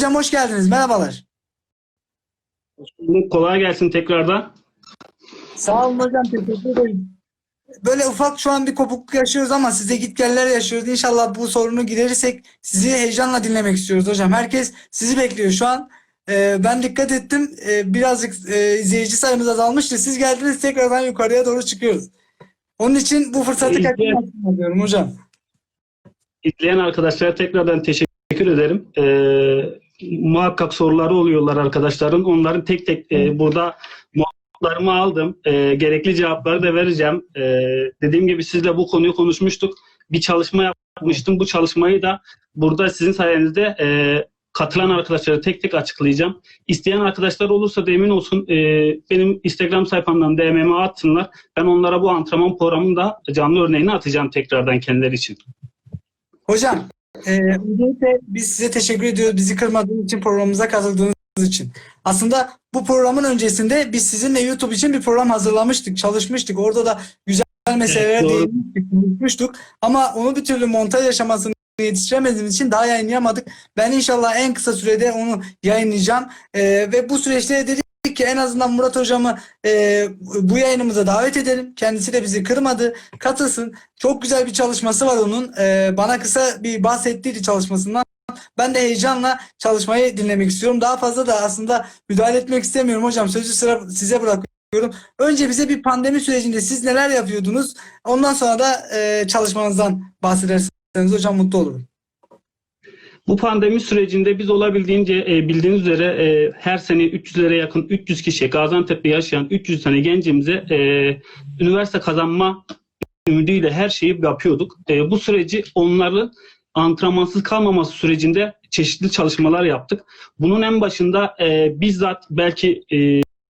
Hocam hoş geldiniz. Merhabalar. Kolay gelsin tekrardan. Sağ olun hocam. Teşekkür ederim. Böyle ufak şu an bir kopukluk yaşıyoruz ama size git geller yaşıyoruz. İnşallah bu sorunu giderirsek sizi heyecanla dinlemek istiyoruz hocam. Herkes sizi bekliyor şu an. Ee, ben dikkat ettim. Ee, birazcık e, izleyici sayımız azalmıştı. Siz geldiniz tekrardan yukarıya doğru çıkıyoruz. Onun için bu fırsatı diyorum hocam. İzleyen arkadaşlara tekrardan teşekkür ederim. Ee, muhakkak soruları oluyorlar arkadaşların. Onların tek tek e, burada notlarımı aldım. E, gerekli cevapları da vereceğim. E, dediğim gibi sizle bu konuyu konuşmuştuk. Bir çalışma yapmıştım. Bu çalışmayı da burada sizin sayenizde e, katılan arkadaşlara tek tek açıklayacağım. İsteyen arkadaşlar olursa da emin olsun e, benim Instagram sayfamdan DM'me atsınlar. Ben onlara bu antrenman programının da canlı örneğini atacağım tekrardan kendileri için. Hocam, e, öncelikle biz size teşekkür ediyoruz. Bizi kırmadığınız için programımıza katıldığınız için. Aslında bu programın öncesinde biz sizinle YouTube için bir program hazırlamıştık, çalışmıştık. Orada da güzel meselelere doğru. değinmiştik. Ama onu bir türlü montaj aşamasını yetiştiremediğimiz için daha yayınlayamadık. Ben inşallah en kısa sürede onu yayınlayacağım. E, ve bu süreçte dedik ki en azından Murat hocamı e, bu yayınımıza davet edelim. Kendisi de bizi kırmadı. Katılsın. Çok güzel bir çalışması var onun. Ee, bana kısa bir bahsettiydi çalışmasından. Ben de heyecanla çalışmayı dinlemek istiyorum. Daha fazla da aslında müdahale etmek istemiyorum hocam. Sözü sıra size bırakıyorum. Önce bize bir pandemi sürecinde siz neler yapıyordunuz? Ondan sonra da e, çalışmanızdan bahsederseniz hocam mutlu olurum. Bu pandemi sürecinde biz olabildiğince e, bildiğiniz üzere e, her sene 300'lere yakın 300 kişi Gaziantep'te yaşayan 300 tane gencimize e, üniversite kazanma ümidiyle her şeyi yapıyorduk. E, bu süreci onların antrenmansız kalmaması sürecinde çeşitli çalışmalar yaptık. Bunun en başında e, bizzat belki e,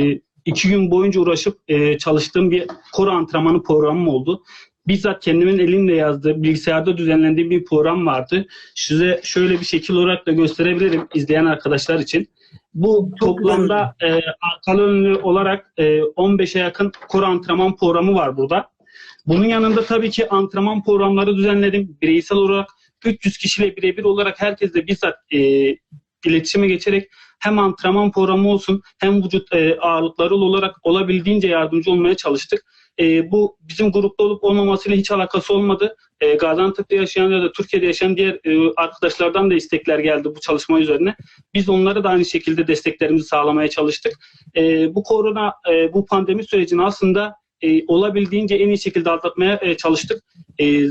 e, iki gün boyunca uğraşıp e, çalıştığım bir koro antrenmanı programım oldu. Bizzat kendimin elimle yazdığı, bilgisayarda düzenlendiğim bir program vardı. Size şöyle bir şekil olarak da gösterebilirim izleyen arkadaşlar için. Bu Çok toplamda e, arkalı önlü olarak e, 15'e yakın koro antrenman programı var burada. Bunun yanında tabii ki antrenman programları düzenledim. Bireysel olarak 300 kişiyle birebir olarak herkesle bizzat e, iletişime geçerek hem antrenman programı olsun hem vücut e, ağırlıkları olarak olabildiğince yardımcı olmaya çalıştık. E, bu bizim grupta olup olmamasıyla hiç alakası olmadı. E, Gaziantep'te yaşayan ya da Türkiye'de yaşayan diğer e, arkadaşlardan da istekler geldi bu çalışma üzerine. Biz onlara da aynı şekilde desteklerimizi sağlamaya çalıştık. E, bu korona, e, bu pandemi sürecini aslında e, olabildiğince en iyi şekilde atlatmaya e, çalıştık. E,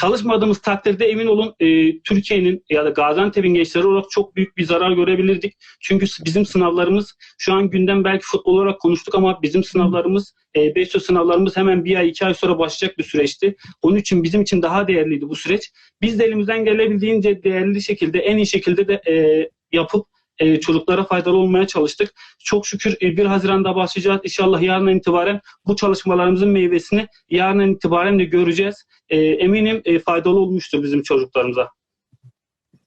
çalışmadığımız takdirde emin olun e, Türkiye'nin ya da Gaziantep'in gençleri olarak çok büyük bir zarar görebilirdik. Çünkü bizim sınavlarımız şu an gündem belki futbol olarak konuştuk ama bizim sınavlarımız e, BESO sınavlarımız hemen bir ay iki ay sonra başlayacak bir süreçti. Onun için bizim için daha değerliydi bu süreç. Biz de elimizden gelebildiğince değerli şekilde en iyi şekilde de e, yapıp e, çocuklara faydalı olmaya çalıştık. Çok şükür e, 1 Haziran'da başlayacağız. İnşallah yarından itibaren bu çalışmalarımızın meyvesini yarından itibaren de göreceğiz. E, eminim e, faydalı olmuştur bizim çocuklarımıza.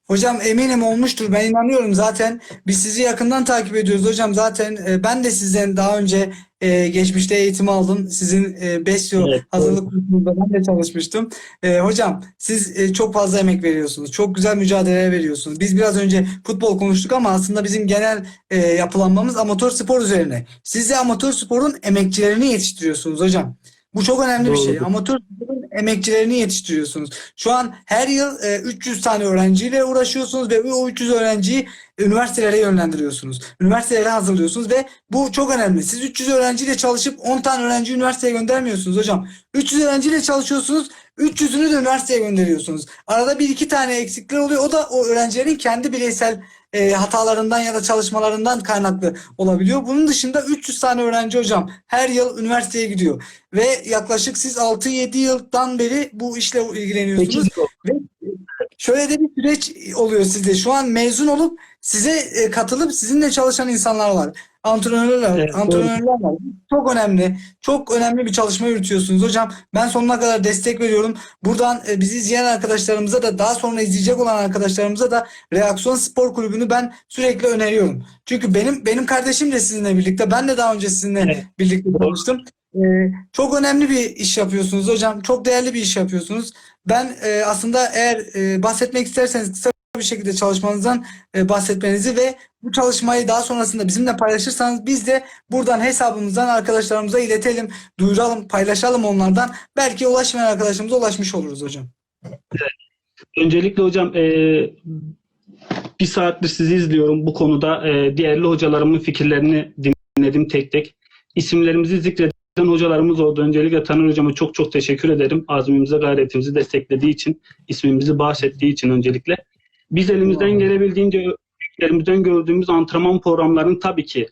Hocam eminim olmuştur. Ben inanıyorum zaten. Biz sizi yakından takip ediyoruz hocam. Zaten e, ben de sizden daha önce e, geçmişte eğitim aldım. Sizin e, Besyo Evet, hazırlık kursunda ben de çalışmıştım. E, hocam siz e, çok fazla emek veriyorsunuz. Çok güzel mücadele veriyorsunuz. Biz biraz önce futbol konuştuk ama aslında bizim genel e, yapılanmamız amatör spor üzerine. Siz de amatör sporun emekçilerini yetiştiriyorsunuz hocam. Bu çok önemli bir şey. Amatör emekçilerini yetiştiriyorsunuz. Şu an her yıl e, 300 tane öğrenciyle uğraşıyorsunuz ve o 300 öğrenciyi üniversitelere yönlendiriyorsunuz. Üniversitelere hazırlıyorsunuz ve bu çok önemli. Siz 300 öğrenciyle çalışıp 10 tane öğrenci üniversiteye göndermiyorsunuz hocam. 300 öğrenciyle çalışıyorsunuz. 300'ünü de üniversiteye gönderiyorsunuz. Arada bir iki tane eksikler oluyor. O da o öğrencilerin kendi bireysel e, hatalarından ya da çalışmalarından kaynaklı olabiliyor. Bunun dışında 300 tane öğrenci hocam her yıl üniversiteye gidiyor. Ve yaklaşık siz 6-7 yıldan beri bu işle ilgileniyorsunuz. Peki, Şöyle de bir süreç oluyor sizde. Şu an mezun olup size e, katılıp sizinle çalışan insanlar var. Antrenörler, Evet, antrenörler var. Çok önemli. Çok önemli bir çalışma yürütüyorsunuz hocam. Ben sonuna kadar destek veriyorum. Buradan e, bizi izleyen arkadaşlarımıza da daha sonra izleyecek olan arkadaşlarımıza da Reaksiyon Spor Kulübü'nü ben sürekli öneriyorum. Çünkü benim benim kardeşim de sizinle birlikte. Ben de daha önce sizinle Evet. birlikte çalıştım. E, çok önemli bir iş yapıyorsunuz hocam. Çok değerli bir iş yapıyorsunuz. Ben e, aslında eğer e, bahsetmek isterseniz kısa bir şekilde çalışmanızdan e, bahsetmenizi ve bu çalışmayı daha sonrasında bizimle paylaşırsanız biz de buradan hesabımızdan arkadaşlarımıza iletelim, duyuralım, paylaşalım onlardan. Belki ulaşmayan arkadaşlarımıza ulaşmış oluruz hocam. Öncelikle hocam e, bir saattir sizi izliyorum bu konuda. E, değerli hocalarımın fikirlerini dinledim tek tek. İsimlerimizi zikreden hocalarımız oldu. Öncelikle Taner hocama çok çok teşekkür ederim. Azmimize, gayretimizi desteklediği için, ismimizi bahşettiği için öncelikle. Biz elimizden gelebildiğince elimizden gördüğümüz antrenman programlarını tabii ki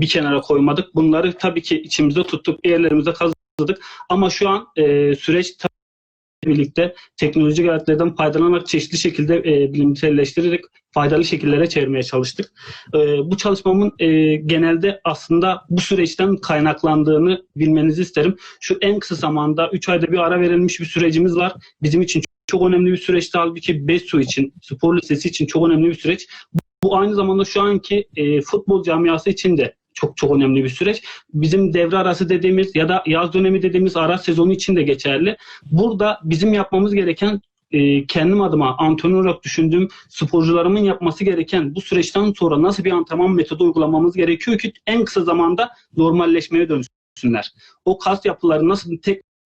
bir kenara koymadık. Bunları tabii ki içimizde tuttuk, bir yerlerimize kazıdık. Ama şu an e, süreç birlikte teknolojik aletlerden faydalanarak çeşitli şekilde e, bilimselleştirerek faydalı şekillere çevirmeye çalıştık. E, bu çalışmamın e, genelde aslında bu süreçten kaynaklandığını bilmenizi isterim. Şu en kısa zamanda 3 ayda bir ara verilmiş bir sürecimiz var. Bizim için çok önemli bir süreçti. Halbuki BESU için, spor lisesi için çok önemli bir süreç. Bu aynı zamanda şu anki e, futbol camiası için de çok çok önemli bir süreç. Bizim devre arası dediğimiz ya da yaz dönemi dediğimiz ara sezonu için de geçerli. Burada bizim yapmamız gereken e, kendim adıma antrenör olarak düşündüğüm sporcularımın yapması gereken bu süreçten sonra nasıl bir antrenman metodu uygulamamız gerekiyor ki en kısa zamanda normalleşmeye dönsünler. O kas yapıları nasıl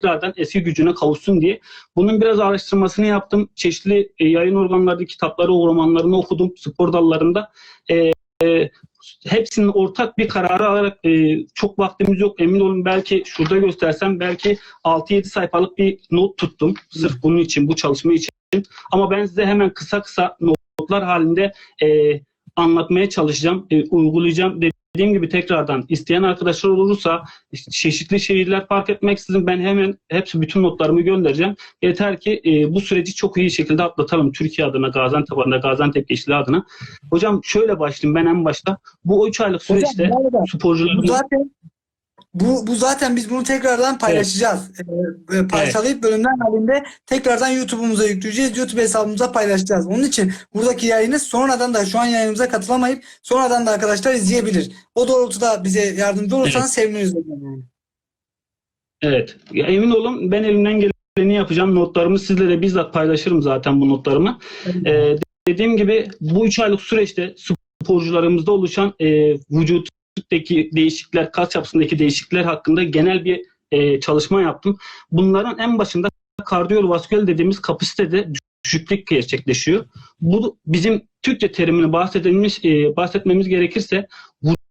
tekrardan eski gücüne kavuşsun diye. Bunun biraz araştırmasını yaptım. Çeşitli e, yayın organları, kitapları, romanlarını okudum spor dallarında. E, e, hepsinin ortak bir kararı alarak e, çok vaktimiz yok emin olun belki şurada göstersem belki 6-7 sayfalık bir not tuttum sırf bunun için bu çalışma için ama ben size hemen kısa kısa notlar halinde e, anlatmaya çalışacağım e, uygulayacağım dediğim gibi tekrardan isteyen arkadaşlar olursa çeşitli şehirler fark etmeksizin ben hemen hepsi bütün notlarımı göndereceğim. Yeter ki e, bu süreci çok iyi şekilde atlatalım Türkiye adına Gaziantep adına Gaziantep Gençliği adına. Hocam şöyle başlayayım ben en başta. Bu 3 aylık süreçte sporcularımız zaten bu, bu zaten biz bunu tekrardan paylaşacağız. Ee, e, parçalayıp bölümler halinde tekrardan YouTube'umuza yükleyeceğiz. YouTube hesabımıza paylaşacağız. Onun için buradaki yayını sonradan da şu an yayınımıza katılamayıp sonradan da arkadaşlar izleyebilir. O doğrultuda bize yardımcı olursanız seviniriz. hocam yani. Evet. Ya emin olun ben elimden geleni yapacağım. Notlarımı sizlere bizzat paylaşırım zaten bu notlarımı. Ee, dediğim gibi bu 3 aylık süreçte sporcularımızda oluşan e, vücuttaki değişiklikler, kas yapısındaki değişiklikler hakkında genel bir e, çalışma yaptım. Bunların en başında kardiyovasküler dediğimiz kapasitede düşüklük gerçekleşiyor. Bu bizim Türkçe terimini bahsedilmiş, e, bahsetmemiz gerekirse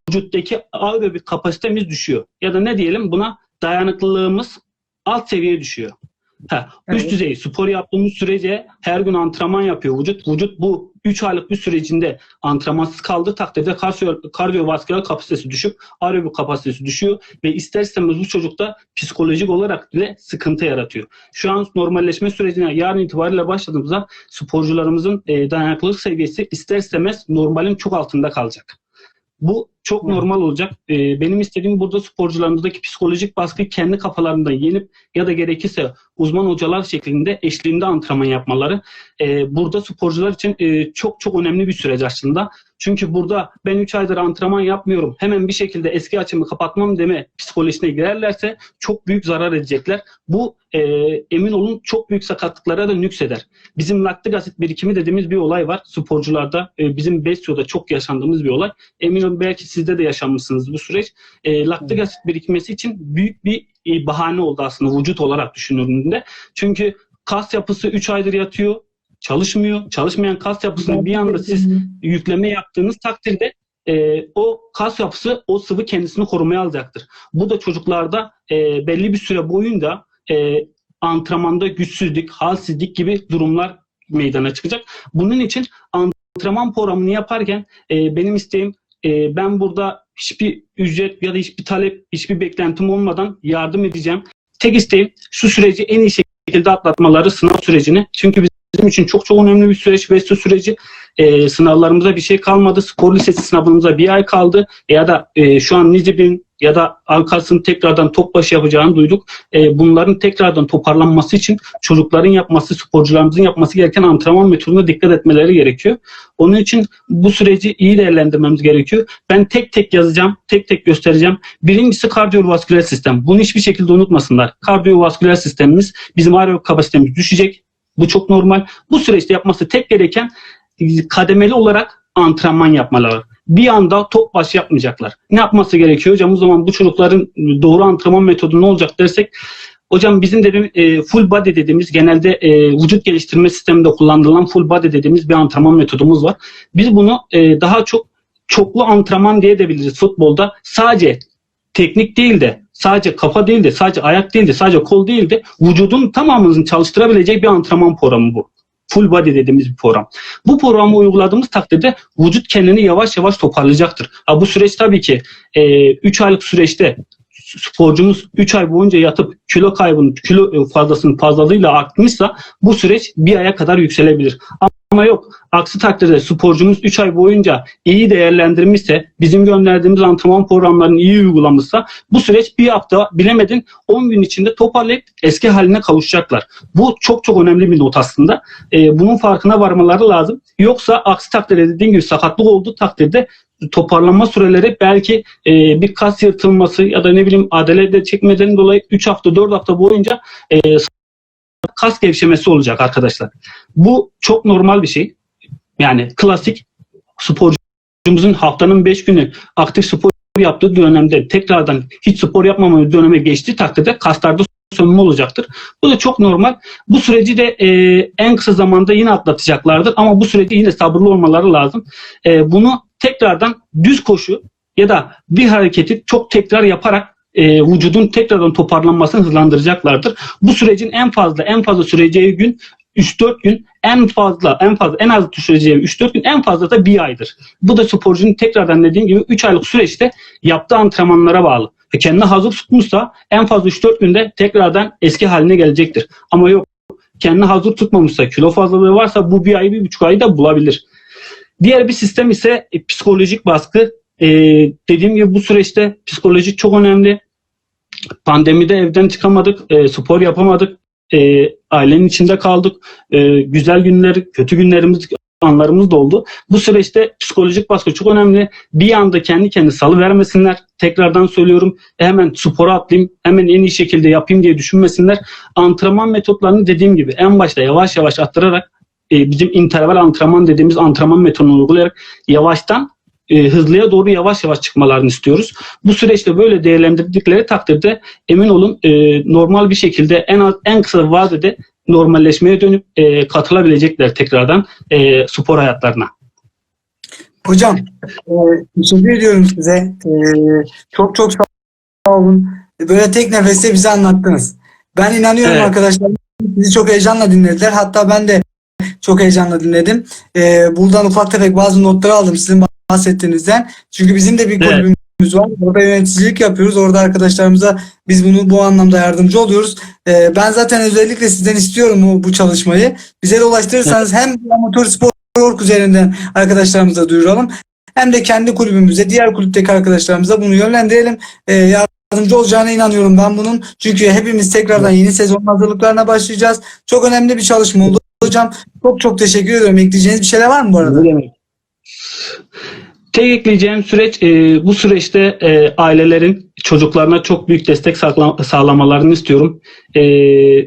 vücuttaki aerobik kapasitemiz düşüyor. Ya da ne diyelim buna dayanıklılığımız alt seviyeye düşüyor. Ha, üst Evet. düzey spor yaptığımız sürece her gün antrenman yapıyor vücut. Vücut bu 3 aylık bir sürecinde antrenmansız kaldığı takdirde kardiyo- kardiyovasküler kapasitesi düşüp aerobik kapasitesi düşüyor ve ister istemez bu çocukta psikolojik olarak bile sıkıntı yaratıyor. Şu an normalleşme sürecine yarın itibariyle başladığımızda sporcularımızın e, dayanıklılık seviyesi ister istemez normalin çok altında kalacak. Bu çok Hı. normal olacak. E, benim istediğim burada sporcularımızdaki psikolojik baskıyı kendi kafalarında yenip ya da gerekirse uzman hocalar şeklinde eşliğinde antrenman yapmaları. E, burada sporcular için e, çok çok önemli bir süreç aslında. Çünkü burada ben 3 aydır antrenman yapmıyorum. Hemen bir şekilde eski açımı kapatmam deme psikolojisine girerlerse çok büyük zarar edecekler. Bu e, emin olun çok büyük sakatlıklara da nükseder. Bizim laktik asit birikimi dediğimiz bir olay var sporcularda. E, bizim Besyo'da çok yaşandığımız bir olay. Emin olun belki sizde de yaşanmışsınız bu süreç. E, laktik asit birikmesi için büyük bir e, bahane oldu aslında vücut olarak düşünüldüğünde. Çünkü kas yapısı 3 aydır yatıyor, çalışmıyor. Çalışmayan kas yapısını bir anda siz yükleme yaptığınız takdirde e, o kas yapısı o sıvı kendisini korumaya alacaktır. Bu da çocuklarda e, belli bir süre boyunca e, antrenmanda güçsüzlük, halsizlik gibi durumlar meydana çıkacak. Bunun için antrenman programını yaparken e, benim isteğim e, ben burada hiçbir ücret ya da hiçbir talep, hiçbir beklentim olmadan yardım edeceğim. Tek isteğim şu süreci en iyi şekilde atlatmaları sınav sürecini. Çünkü bizim için çok çok önemli bir süreç Vesto süreci. E, sınavlarımıza bir şey kalmadı. Spor lisesi sınavımıza bir ay kaldı. Ya da e, şu an Nizip'in ya da Ankara'sının tekrardan top başı yapacağını duyduk. E, bunların tekrardan toparlanması için çocukların yapması, sporcularımızın yapması gereken antrenman metoduna dikkat etmeleri gerekiyor. Onun için bu süreci iyi değerlendirmemiz gerekiyor. Ben tek tek yazacağım, tek tek göstereceğim. Birincisi kardiyovasküler sistem. Bunu hiçbir şekilde unutmasınlar. Kardiyovasküler sistemimiz, bizim aerobik kapasitemiz düşecek. Bu çok normal. Bu süreçte yapması tek gereken kademeli olarak antrenman yapmaları. Bir anda top başı yapmayacaklar. Ne yapması gerekiyor hocam? O zaman bu çocukların doğru antrenman metodu ne olacak dersek Hocam bizim de bir e, full body dediğimiz genelde e, vücut geliştirme sisteminde kullanılan full body dediğimiz bir antrenman metodumuz var. Biz bunu e, daha çok çoklu antrenman diye de biliriz futbolda. Sadece teknik değil de sadece kafa değil de sadece ayak değil de sadece kol değil de vücudun tamamını çalıştırabileceği bir antrenman programı bu. Full body dediğimiz bir program. Bu programı uyguladığımız takdirde vücut kendini yavaş yavaş toparlayacaktır. Ha, bu süreç tabii ki 3 aylık süreçte sporcumuz 3 ay boyunca yatıp kilo kaybının kilo fazlasının fazlalığıyla artmışsa bu süreç bir aya kadar yükselebilir. Ama yok aksi takdirde sporcumuz 3 ay boyunca iyi değerlendirmişse bizim gönderdiğimiz antrenman programlarını iyi uygulamışsa bu süreç bir hafta bilemedin 10 gün içinde toparlayıp eski haline kavuşacaklar. Bu çok çok önemli bir not aslında. Ee, bunun farkına varmaları lazım. Yoksa aksi takdirde dediğim gibi sakatlık olduğu takdirde toparlanma süreleri belki e, bir kas yırtılması ya da ne bileyim adalede çekmeden dolayı 3 hafta 4 hafta boyunca e, kas gevşemesi olacak arkadaşlar. Bu çok normal bir şey. Yani klasik sporcumuzun haftanın 5 günü aktif spor yaptığı dönemde tekrardan hiç spor yapmama döneme geçtiği takdirde kaslarda sönme olacaktır. Bu da çok normal. Bu süreci de e, en kısa zamanda yine atlatacaklardır ama bu süreci yine sabırlı olmaları lazım. E, bunu tekrardan düz koşu ya da bir hareketi çok tekrar yaparak e, vücudun tekrardan toparlanmasını hızlandıracaklardır. Bu sürecin en fazla en fazla süreceği gün 3-4 gün en fazla en fazla en az süreceği 3-4 gün en fazla da bir aydır. Bu da sporcunun tekrardan dediğim gibi 3 aylık süreçte yaptığı antrenmanlara bağlı. E kendini hazır tutmuşsa en fazla 3-4 günde tekrardan eski haline gelecektir. Ama yok kendini hazır tutmamışsa kilo fazlalığı varsa bu bir ay bir buçuk ayı da bulabilir. Diğer bir sistem ise e, psikolojik baskı. E, dediğim gibi bu süreçte psikoloji çok önemli. Pandemide evden çıkamadık, e, spor yapamadık, e, ailenin içinde kaldık. E, güzel günler, kötü günlerimiz, anlarımız da oldu. Bu süreçte psikolojik baskı çok önemli. Bir anda kendi kendi salı vermesinler. Tekrardan söylüyorum hemen spora atlayayım, hemen en iyi şekilde yapayım diye düşünmesinler. Antrenman metotlarını dediğim gibi en başta yavaş yavaş arttırarak e, bizim interval antrenman dediğimiz antrenman metodunu uygulayarak yavaştan e, hızlıya doğru yavaş yavaş çıkmalarını istiyoruz. Bu süreçte böyle değerlendirdikleri takdirde emin olun e, normal bir şekilde en az en kısa vadede normalleşmeye dönüp e, katılabilecekler tekrardan e, spor hayatlarına. Hocam e, teşekkür ediyorum size. E, çok çok sağ olun. Böyle tek nefeste bize anlattınız. Ben inanıyorum Evet. arkadaşlar. Bizi çok heyecanla dinlediler. Hatta ben de çok heyecanla dinledim. E, buradan ufak tefek bazı notları aldım sizin bahsettiğinizden. Çünkü bizim de bir Evet. kulübümüz var. Orada yöneticilik yapıyoruz. Orada arkadaşlarımıza biz bunu bu anlamda yardımcı oluyoruz. E, ben zaten özellikle sizden istiyorum bu, bu çalışmayı. Bize de ulaştırırsanız hem amatör spor York üzerinden arkadaşlarımıza duyuralım. Hem de kendi kulübümüze, diğer kulüpteki arkadaşlarımıza bunu yönlendirelim. E, yardımcı olacağına inanıyorum ben bunun. Çünkü hepimiz tekrardan yeni sezon hazırlıklarına başlayacağız. Çok önemli bir çalışma oldu hocam. Çok çok teşekkür ediyorum. Ekleyeceğiniz bir şeyler var mı bu arada? Ne demek? Tek ekleyeceğim süreç e, bu süreçte e, ailelerin çocuklarına çok büyük destek sağlamalarını istiyorum. E,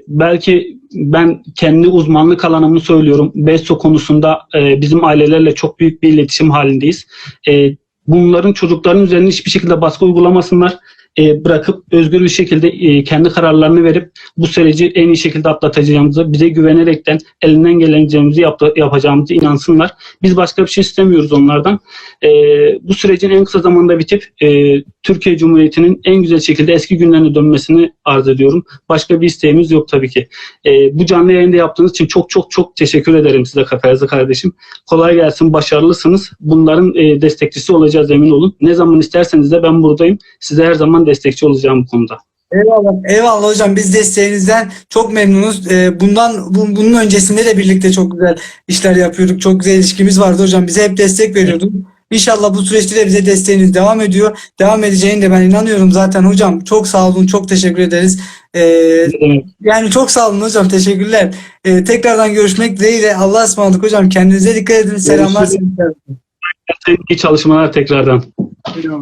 belki ben kendi uzmanlık alanımı söylüyorum. BESO konusunda e, bizim ailelerle çok büyük bir iletişim halindeyiz. E, bunların çocukların üzerine hiçbir şekilde baskı uygulamasınlar. E, bırakıp özgür bir şekilde e, kendi kararlarını verip bu süreci en iyi şekilde atlatacağımızı, bize güvenerekten elinden geleceğimizi yaptı, yapacağımızı inansınlar. Biz başka bir şey istemiyoruz onlardan. E, bu sürecin en kısa zamanda bitip Türkiye Cumhuriyeti'nin en güzel şekilde eski günlerine dönmesini arz ediyorum. Başka bir isteğimiz yok tabii ki. Bu canlı yayında yaptığınız için çok çok çok teşekkür ederim size Kafayazı kardeşim. Kolay gelsin, başarılısınız. Bunların destekçisi olacağız emin olun. Ne zaman isterseniz de ben buradayım. Size her zaman destekçi olacağım bu konuda. Eyvallah, eyvallah hocam. Biz desteğinizden çok memnunuz. Ee, bundan bu- bunun öncesinde de birlikte çok güzel işler yapıyorduk. Çok güzel ilişkimiz vardı hocam. Bize hep destek veriyordun. İnşallah bu süreçte de bize desteğiniz devam ediyor. Devam edeceğine de ben inanıyorum zaten hocam. Çok sağ olun. Çok teşekkür ederiz. Ee, yani çok sağ olun hocam. Teşekkürler. Ee, tekrardan görüşmek dileğiyle. Allah'a ısmarladık hocam. Kendinize dikkat edin. Selamlar. İyi çalışmalar tekrardan. sevgiler.